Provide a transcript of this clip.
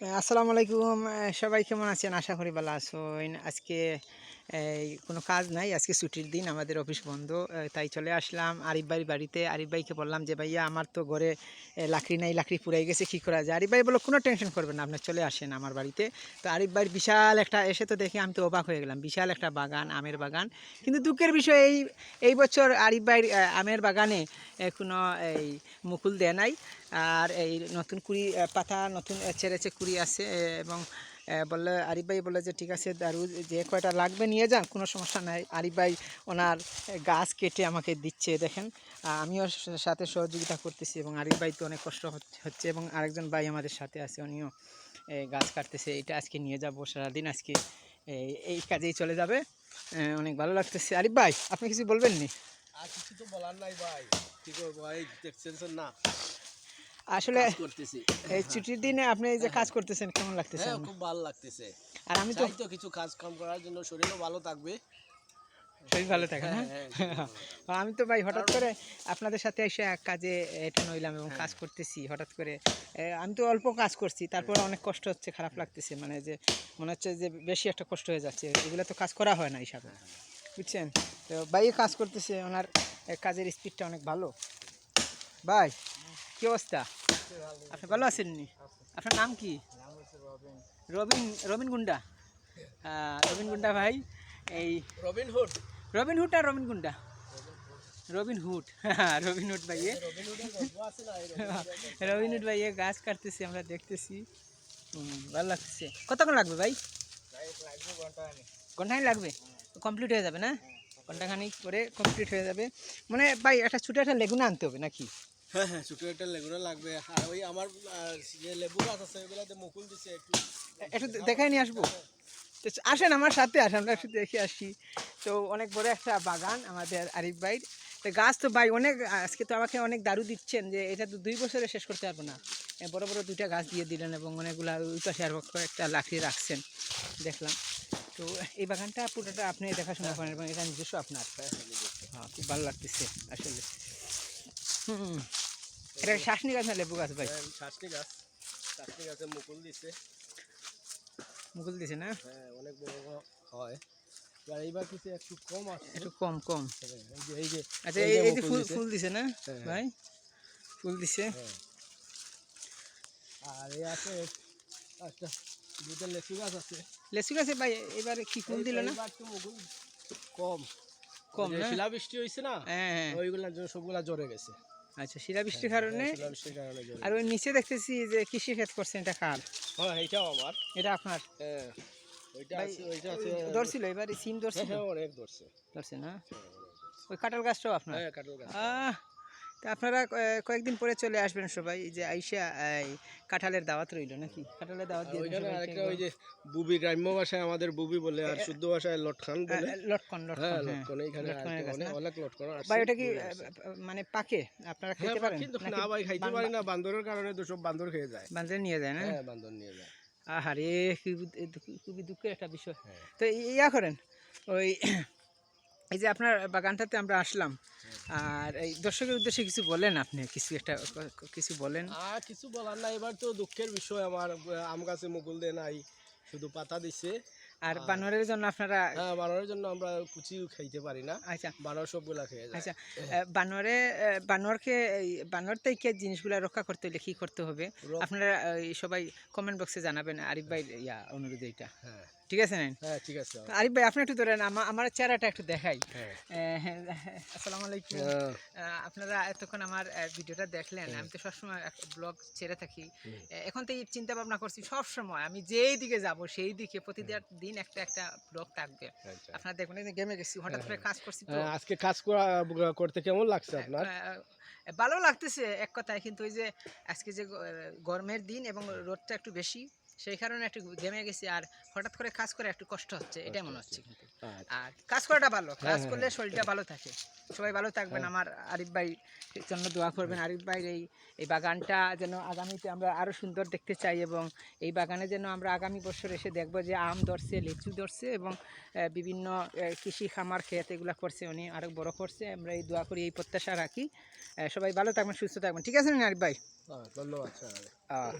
আসসালামু আলাইকুম। সবাই কেমন আছেন? আশা করি ভালো আছেন। আজকে কোনো কাজ নাই, আজকে ছুটির দিন, আমাদের অফিস বন্ধ তাই চলে আসলাম। আরিফ ভাইয়ের বাড়িতে, আরিফ ভাইকে বললাম যে, ভাইয়া, আমার তো ঘরে লাকড়ি নাই, লাকড়ি পুরাই গেছে, কী করা যায়? আরিফ ভাই বলল, কোনো টেনশন করবেন না আপনার চলে আসেন আমার বাড়িতে। তো আরিফ ভাইয়ের বিশাল একটা, এসে তো দেখে আমি তো অবাক হয়ে গেলাম, বিশাল একটা বাগান, আমের বাগান। কিন্তু দুঃখের বিষয় এই এই বছর আরিফ ভাইয়ের আমের বাগানে কোনো এই মুকুল দেয় নাই। আর এই নতুন কুড়ি পাতা নতুন ছেড়েছে কুড়ি আছে এবং বললে আরিফ ভাই বলে যে, ঠিক আছে, দারু, যে কয়টা লাগবে নিয়ে যান, কোনো সমস্যা নাই। আরিফ ভাই ওনার গাছ কেটে আমাকে দিচ্ছে, দেখেন। আমিও সাথে সহযোগিতা করতেছি এবং আরিফ ভাই তো অনেক কষ্ট হচ্ছে- এবং আরেকজন ভাই আমাদের সাথে আছে, উনিও গাছ কাটতেছে, এটা আজকে নিয়ে যাব, সারাদিন আজকে এই- কাজেই চলে যাবে। অনেক ভালো লাগতেছে। আরিফ ভাই, আপনি কিছু বলবেন নি আর কিছু তো বলার নাই ভাই। কি করব দেখছেন না। আসলে এই ছুটির দিনে আপনি এই যে কাজ করতেছেন কেমন লাগতেছে হ্যাঁ খুব ভালো লাগতেছে। আর আমি তো তো কিছু কাজ কাম করার জন্য শরীরও ভালো থাকবে। শরীর ভালো থাকে না? হ্যাঁ, আমি তো ভাই হঠাৎ করে আপনাদের সাথে এসে এক কাজে এটা নইলাম এবং কাজ করতেছি হঠাৎ করে আমি তো অল্প কাজ করছি তারপর অনেক কষ্ট হচ্ছে খারাপ লাগতেছে মানে যে মনে হচ্ছে যে বেশি একটা কষ্ট হয়ে যাচ্ছে এগুলো তো কাজ করা হয় না হিসাবে বুঝছেন? তো ভাই কাজ করতেছে ওনার কাজের স্পিডটা অনেক ভালো। ভাই কি অবস্থা? আপনি ভালো আছেন নি আপনার নাম কি? রবিন রবিন গুন্ডা। রবিন গুন্ডা ভাই এই রবিন হুড। রবিন হুড আর রবিন গুন্ডা? রবিন হুড রবিন হুড ভাইয়ে। রবিন হুডের গল্প আছে না এই রবিন রবিন হুড ভাইয়ে গাছ কাটতেছি আমরা দেখতেছি। ভালো লাগতেছে। কতক্ষণ লাগবে ভাই? ঘন্টাখানি লাগবে? কমপ্লিট হয়ে যাবে না? ঘন্টাখানি করে কমপ্লিট হয়ে যাবে। মানে ভাই একটা ছোটো একটা লেগুনা আনতে হবে নাকি? হ্যাঁ হ্যাঁ ছোটো একটা লেগুনা লাগবে। আর ওই আমার যে লেবু গাছ আছে ওগুলাতে মুকুল দিছে একটু। একটু দেখাই নিয়ে আসব? তো আসেন আমার সাথে, আসেন, আমরা একটু দেখে আসি। তো অনেক বড় একটা বাগান আমাদের আরিফ ভাইয়ের তো গাছ তো ভাই অনেক, আজকে তো আমাকে অনেক দারু দিচ্ছেন যে এটা তো দুই বছরে শেষ করতে পারব না। বড় বড় দুইটা গাছ দিয়ে দিলেন এবং অনেকগুলা ওই পাশে আর একটা লাকড়ি রাখছেন। দেখলাম। তো এই বাগানটা পুরোটা আপনি দেখাশোনা করেন এবং এটা নিজস্ব আপনার। হ্যাঁ খুব ভালো লাগতেছে আসলে। হুম। এটা শাসনি গাছ না লেবু গাছ ভাই? হ্যাঁ, শাসনি গাছ। শাসনি গাছে মুকুল দিছে। মুকুল দিছে না? হ্যাঁ অনেক বড় হয়। আর এইবার কিছু একটু কম আছে। একটু কম কম। এই যে আচ্ছা এই এই যে এই যে মুকুল ফুল ফুল দিছে না হ্যাঁ, ভাই? ফুল দিছে। আর এই আছে দুটো লেচু গাছ আছে। গাছে ভাই এবারে কি ফুল দিল না? মুকুল কম। কম? শিলাবৃষ্টি হয়েছে না? হ্যাঁ হ্যাঁ। ওইগুলোর জন্য সবগুলা জ্বরে গেছে। আচ্ছা শিলাবৃষ্টির কারণে হ্যাঁ, শিলাবৃষ্টির কারণে আর ওই নিচে দেখতেছি যে কৃষি ক্ষেত করছেন এটা কার? হ্যাঁ এটাও আমার। এটা আপনার? হ্যাঁ ওইটা আছে ওইটা আছে ধরছিল এবারে সিম হ্যাঁ ধরছিল হ্যাঁ অনেক ধরছে। ধরছে না? হ্যাঁ। ওই কাঁঠাল গাছটাও আপনার? হ্যাঁ কাটল গাছ। আহ তা আপনারা কয়েকদিন পরে চলে আসবেন সবাই এই যে আইসা কাঁঠালের দাওয়াত রইল নাকি? কাঁঠালের দাওয়াত দিয়ে আরেকটা ওই যে বুবি গ্রাম্য ভাষায় আমাদের বুবি বলে আর শুদ্ধ ভাষায় লটখান বলে। লটকন লটকন হ্যাঁ হ্যাঁ। লটকন এইখানে লটকনের আরেকটা গাছ অনেক লটকন ভাই ওটা কি। মানে পাকে? আপনারা হ্যাঁ খেতে পারেন? না ভাই খাইতে পারি না বান্দরের কারণে তো সব বান্দর খেয়ে যায়। বান্দর নিয়ে যায় না? হ্যাঁ বান্দর নিয়ে যায়। আহারে খুবই দুঃখের একটা বিষয়। তো ইয়া করেন ওই এই যে আপনার বাগানটাতে আমরা আসলাম আর এই দর্শকের উদ্দেশ্যে কিছু বলেন আপনি কিছু একটা কিছু বলেন। আর কিছু বলার না এবার তো দুঃখের বিষয় আমার আম গাছে মুকুল দিয়ে নাই শুধু পাতা দিছে। আর বানরের জন্য আপনারা হ্যাঁ বানরের জন্য আমরা কুচিও খাইতে পারি না। আচ্ছা। বানর সবগুলা খেয়ে যায়। আচ্ছা বানরে বানরকে বানর থেকে জিনিসগুলো রক্ষা করতে হলে কী করতে হবে? আপনারা সবাই কমেন্ট বক্সে জানাবেন আরিফ ভাই ইয়া অনুরোধ এইটা। হ্যাঁ। ঠিক আছে নেন হ্যাঁ ঠিক আছে আরিফ ভাই আপনি একটু ধরেন আমা- আমার চেহারাটা একটু দেখাই। হ্যাঁ। আসসালামু আলাইকুম। হ্যাঁ, আপনারা এতক্ষণ আমার ভিডিওটা দেখলেন আমি তো সবসময় ব্লগ ছেড়ে থাকি। এখন তো চিন্তা ভাবনা করছি সব সময় আমি যেই দিকে যাব সেই দিকে প্রতিদিন দিন একটা একটা ব্লগ থাকবে। আচ্ছা। আপনারা যে গেমে গেছি হঠাৎ করে কাজ করছি হ্যাঁ, আজকে কাজ করতে কেমন লাগছে আপনার? ভালো লাগতেছে এক কথায় কিন্তু ওই যে আজকে যে গরমের দিন এবং রোদটা একটু বেশি সেই কারণে একটু ঘেমে গেছি আর হঠাৎ করে কাজ করে একটু কষ্ট হচ্ছে এটাই মনে হচ্ছে কিন্তু। আচ্ছা। আর কাজ করাটা ভালো কাজ হ্যাঁ, করলে শরীরটা ভালো থাকে। সবাই ভালো থাকবেন আমার আরিফ ভাই জন্য দোয়া করবেন। আরিফ ভাইয়ের এই এই বাগানটা যেন আগামীতে আমরা আরও সুন্দর দেখতে চাই এবং এই বাগানে যেন আমরা আগামী বছর এসে দেখব যে আম ধরছে লিচু ধরছে এবং বিভিন্ন কৃষি খামার ক্ষেত এগুলো করছে উনি আরও বড় করছে। আমরা এই দোয়া করি এই প্রত্যাশা রাখি। সবাই ভালো থাকবেন সুস্থ থাকবেন। ঠিক আছে না আরিফ ভাই? হ্যাঁ, ধন্যবাদ